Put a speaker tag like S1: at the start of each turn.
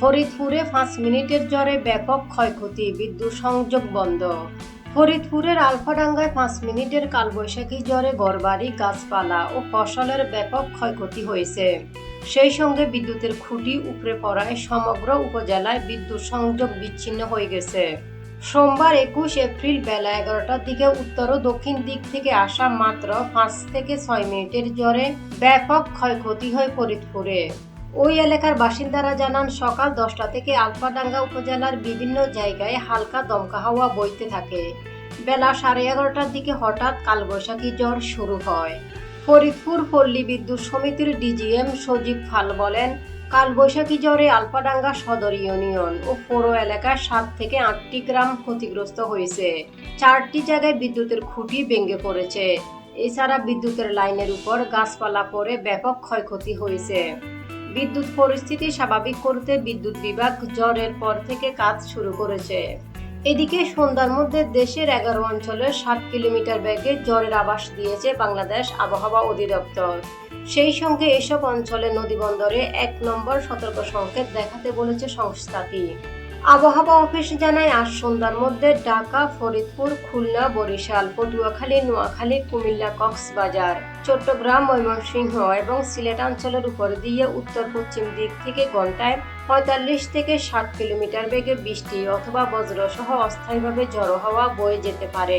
S1: ফরিদপুরে পাঁচ মিনিটের জ্বরে ব্যাপক ক্ষয়ক্ষতি, বিদ্যুৎ সংযোগ বন্ধ। ফরিদপুরের আলফাডাঙ্গায় পাঁচ মিনিটের কালবৈশাখী জ্বরে ঘরবাড়ি, গাছপালা ও ফসলের ব্যাপক ক্ষয়ক্ষতি হয়েছে। সেই সঙ্গে বিদ্যুতের খুঁটি উপড়ে পড়ায় সমগ্র উপজেলায় বিদ্যুৎ সংযোগ বিচ্ছিন্ন হয়ে গেছে। সোমবার একুশ এপ্রিল বেলা এগারোটার দিকে উত্তর ও দক্ষিণ দিক থেকে আসা মাত্র পাঁচ থেকে ছয় মিনিটের জ্বরে ব্যাপক ক্ষয়ক্ষতি হয় ফরিদপুরে। ওই এলাকার বাসিন্দারা জানান, সকাল দশটা থেকে আলফাডাঙ্গা উপজেলার বিভিন্ন জায়গায় হালকা দমকা হাওয়া বইতে থাকে। বেলা সাড়ে এগারোটার দিকে হঠাৎ কালবৈশাখী জ্বর শুরু হয়। ফরিদপুর পল্লী বিদ্যুৎ সমিতির ডিজিএম সজীব ফাল বলেন, কালবৈশাখী জ্বরে আলফাডাঙ্গা সদর ইউনিয়ন ও পৌর এলাকার সাত থেকে আটটি গ্রাম ক্ষতিগ্রস্ত হয়েছে। চারটি জায়গায় বিদ্যুতের খুঁটি ভেঙে পড়েছে। এছাড়া বিদ্যুতের লাইনের উপর গাছপালা পড়ে ব্যাপক ক্ষয়ক্ষতি হয়েছে। বিদ্যুৎ পরিস্থিতি স্বাভাবিক করতে বিদ্যুৎ বিভাগ জ্বরের পর থেকে কাজ শুরু করেছে। এদিকে সন্ধ্যার মধ্যে দেশের এগারো অঞ্চলের সাত কিলোমিটার ব্যাগে জ্বরের আবাস দিয়েছে বাংলাদেশ আবহাওয়া অধিদপ্তর। সেই সঙ্গে এসব অঞ্চলে নদীবন্দরে এক নম্বর সতর্ক সংকেত দেখাতে বলেছে সংস্থাটি। আবহাওয়া অফিস জানায়, আজ সন্ধ্যার মধ্যে ঢাকা, ফরিদপুর, খুলনা, বরিশাল, পটুয়াখালী, নোয়াখালী, কুমিল্লা, কক্সবাজার, চট্টগ্রাম, ময়মনসিংহ এবং সিলেট অঞ্চলের উপর দিয়ে উত্তর পশ্চিম দিক থেকে ঘন্টায় পঁয়তাল্লিশ থেকে ষাট কিলোমিটার বেগে বৃষ্টি অথবা বজ্রসহ অস্থায়ীভাবে জড়ো হওয়া বয়ে যেতে পারে।